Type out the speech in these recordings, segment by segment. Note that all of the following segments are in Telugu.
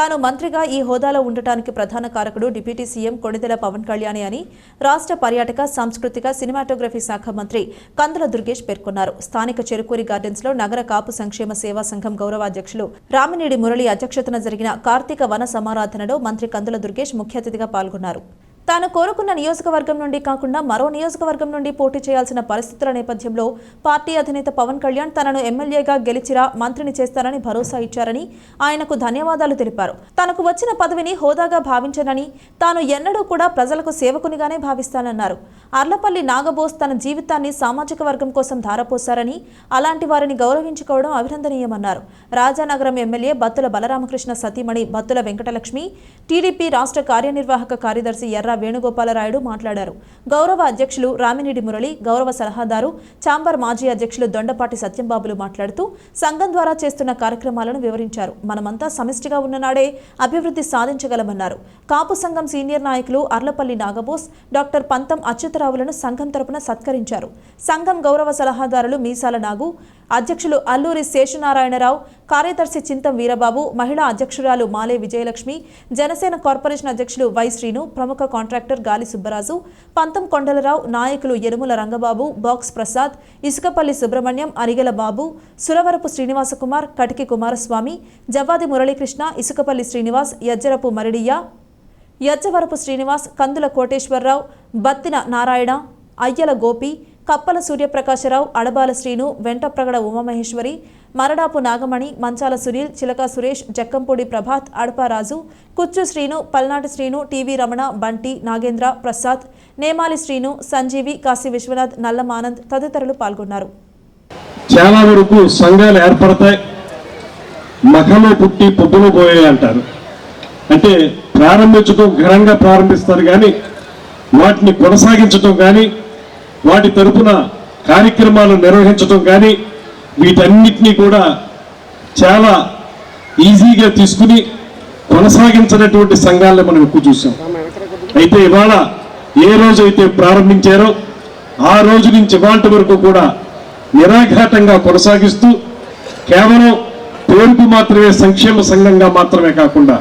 తాను మంత్రిగా ఈ హోదాలో ఉండటానికి ప్రధాన కారకుడు డిప్యూటీ సీఎం కొణిదెల పవన్ కళ్యాణే అని రాష్ట్ర పర్యాటక సాంస్కృతిక సినిమాటోగ్రఫీ శాఖ మంత్రి కందుల దుర్గేష్ పేర్కొన్నారు. స్థానిక చెరుకూరి గార్డెన్స్లో నగర కాపు సంక్షేమ సేవా సంఘం గౌరవాధ్యక్షులు రామినేడి మురళి అధ్యక్షతన జరిగిన కార్తీక వన సమారాధనలో మంత్రి కందుల దుర్గేష్ ముఖ్య అతిథిగా పాల్గొన్నారు. తాను కోరుకున్న నియోజకవర్గం నుండి కాకుండా మరో నియోజకవర్గం నుండి పోటీ చేయాల్సిన పరిస్థితుల నేపథ్యంలో పార్టీ అధినేత పవన్ కళ్యాణ్ తనను ఎమ్మెల్యేగా గెలిచిరా మంత్రిని చేస్తారని భరోసా ఇచ్చారని ఆయనకు ధన్యవాదాలు తెలిపారు. తనకు వచ్చిన పదవిని హోదాగా భావించనని తాను ఎన్నడూ కూడా ప్రజలకు సేవకునిగానే భావిస్తానన్నారు. అర్లపల్లి నాగబోస్ తన జీవితాన్ని సామాజిక వర్గం కోసం ధారపోశారని అలాంటి వారిని గౌరవించుకోవడం అభినందనీయమన్నారు. రాజానగరం ఎమ్మెల్యే బత్తుల బలరామకృష్ణ సతీమణి బత్తుల వెంకటలక్ష్మి టీడీపీ రాష్ట్ర కార్యనిర్వాహక కార్యదర్శి ఎర్ర వేణుగోపాలరాయుడు మాట్లాడారు. గౌరవ అధ్యక్షులు రామినేడి మురళి గౌరవ సలహాదారు చాంబర్ మాజీ అధ్యక్షులు దొండపాటి సత్యంబాబులు మాట్లాడుతూ సంఘం ద్వారా చేస్తున్న కార్యక్రమాలను వివరించారు. మనమంతా సమిష్టిగా ఉన్ననాడే అభివృద్ధి సాధించగలమన్నారు. కాపు సంఘం సీనియర్ నాయకులు అర్లపల్లి నాగబోస్ డాక్టర్ పంతం అచ్యుతరావులను సంఘం తరపున సత్కరించారు. సంఘం గౌరవ సలహాదారులు మీసాల నాగు అధ్యక్షులు అల్లూరి శేషనారాయణరావు కార్యదర్శి చింతం వీరబాబు మహిళా అధ్యక్షురాలు మాలే విజయలక్ష్మి జనసేన కార్పొరేషన్ అధ్యక్షులు వై శ్రీను ప్రముఖ కాంట్రాక్టర్ గాలి సుబ్బరాజు పంతం కొండలరావు నాయకులు ఎరుముల రంగబాబు బాక్స్ ప్రసాద్ ఇసుకపల్లి సుబ్రహ్మణ్యం అరిగల బాబు సురవరపు శ్రీనివాసకుమార్ కటికి కుమారస్వామి జవ్వాది మురళీకృష్ణ ఇసుకపల్లి శ్రీనివాస్ యజ్జరపు మరిడియ్య యజ్జవరపు శ్రీనివాస్ కందుల కోటేశ్వరరావు బత్తిన నారాయణ అయ్యల గోపి కప్పల సూర్యప్రకాశరావు అడబాల శ్రీను వెంటప్రగడ ఉమామహేశ్వరి మరడాపు నాగమణి మంచాల సునీల్ చిలక సురేష్ జక్కంపూడి ప్రభాత్ అడపారాజు కుచ్చు శ్రీను పల్నాటి శ్రీను టీవీ రమణ బంటి నాగేంద్ర ప్రసాద్ నేమాలి శ్రీను సంజీవి కాశీ విశ్వనాథ్ నల్లమానంద్ తదితరులు పాల్గొన్నారు. చాలా వరకు సంఘాలు ఏర్పడతాయి. మఖంలో పుట్టి పొద్దులో పోయాయి అంటారు. అంటే ప్రారంభించడం ఘనంగా ప్రారంభిస్తారు కానీ వాటిని కొనసాగించడం కానీ వాటి తరపున కార్యక్రమాలు నిర్వహించడం కానీ వీటన్నిటినీ కూడా చాలా ఈజీగా తీసుకుని కొనసాగించినటువంటి సంఘాలను మనం ఎక్కువ చూసాం. అయితే ఇవాళ ఏ రోజు అయితే ప్రారంభించారో ఆ రోజు నుంచి ఇవాంటి వరకు కూడా నిరాఘాటంగా కొనసాగిస్తూ కేవలం పేరుకు మాత్రమే సంక్షేమ సంఘంగా మాత్రమే కాకుండా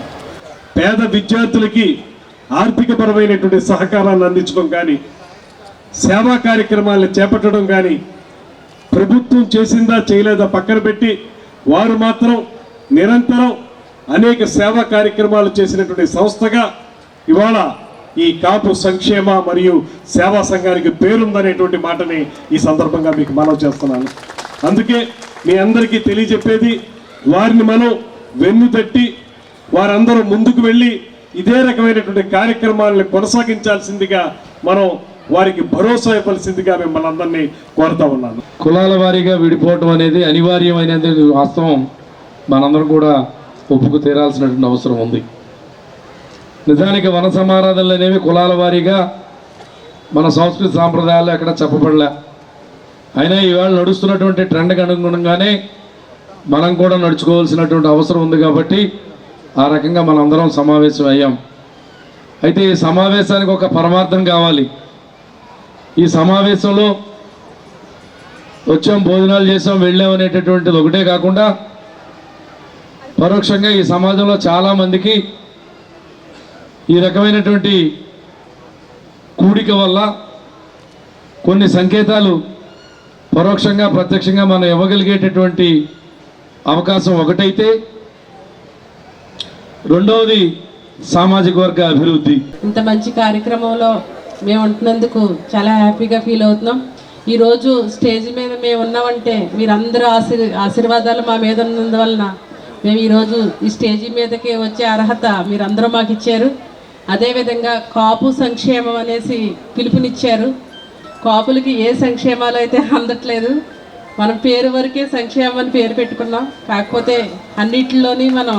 పేద విద్యార్థులకి ఆర్థికపరమైనటువంటి సహకారాన్ని అందించడం కానీ సేవా కార్యక్రమాలను చేపట్టడం కానీ ప్రభుత్వం చేసిందా చేయలేదా పక్కన పెట్టి వారు మాత్రం నిరంతరం అనేక సేవా కార్యక్రమాలు చేసినటువంటి సంస్థగా ఇవాళ ఈ కాపు సంక్షేమ మరియు సేవా సంఘానికి పేరుందనేటువంటి మాటని ఈ సందర్భంగా మీకు మనవి చేస్తున్నాను. అందుకే మీ అందరికీ తెలియజెప్పేది వారిని మనం వెన్ను తట్టి వారందరూ ముందుకు వెళ్ళి ఇదే రకమైనటువంటి కార్యక్రమాలను కొనసాగించాల్సిందిగా మనం వారికి భరోసా ఇవ్వాల్సిందిగా మిమ్మల్ని అందరినీ కోరుతా ఉన్నాను. కులాల వారీగా విడిపోవటం అనేది అనివార్యమైనది వాస్తవం. మనందరం కూడా ఒప్పుకు తీరాల్సినటువంటి అవసరం ఉంది. నిజానికి వన సమారాధనలు అనేవి కులాల వారీగా మన సంస్కృతి సాంప్రదాయాలు ఎక్కడ చెప్పబడలే. అయినా ఈవేళ నడుస్తున్నటువంటి ట్రెండ్కి అనుగుణంగానే మనం కూడా నడుచుకోవాల్సినటువంటి అవసరం ఉంది కాబట్టి ఆ రకంగా మనందరం సమావేశం అయ్యాం అయితే ఈ సమావేశానికి ఒక పరమార్థం కావాలి. ఈ సమావేశంలో వచ్చాం భోజనాలు చేసాం వెళ్ళాం అనేటటువంటిది ఒకటే కాకుండా పరోక్షంగా ఈ సమాజంలో చాలామందికి ఈ రకమైనటువంటి కూడిక వల్ల కొన్ని సంకేతాలు పరోక్షంగా ప్రత్యక్షంగా మనం ఇవ్వగలిగేటటువంటి అవకాశం ఒకటైతే రెండవది సామాజిక వర్గ అభివృద్ధి. ఇంత మంచి కార్యక్రమంలో మేము ఉంటున్నందుకు చాలా హ్యాపీగా ఫీల్ అవుతున్నాం. ఈరోజు స్టేజ్ మీద మేము ఉన్నామంటే మీరందరూ ఆశీర్ ఆశీర్వాదాలు మా మీద ఉన్నందువలన మేము ఈరోజు ఈ స్టేజీ మీదకి వచ్చే అర్హత మీరందరూ మాకు ఇచ్చారు. అదేవిధంగా కాపు సంక్షేమం అనేసి పిలుపునిచ్చారు. కాపులకి ఏ సంక్షేమాలు అయితే అందట్లేదు మనం పేరు వరకే సంక్షేమం అని పేరు పెట్టుకున్నాం. కాకపోతే అన్నిటిలోని మనం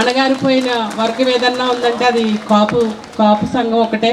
అణగారిపోయిన వర్గం ఏదన్నా ఉందంటే అది కాపు కాపు సంఘం ఒకటే.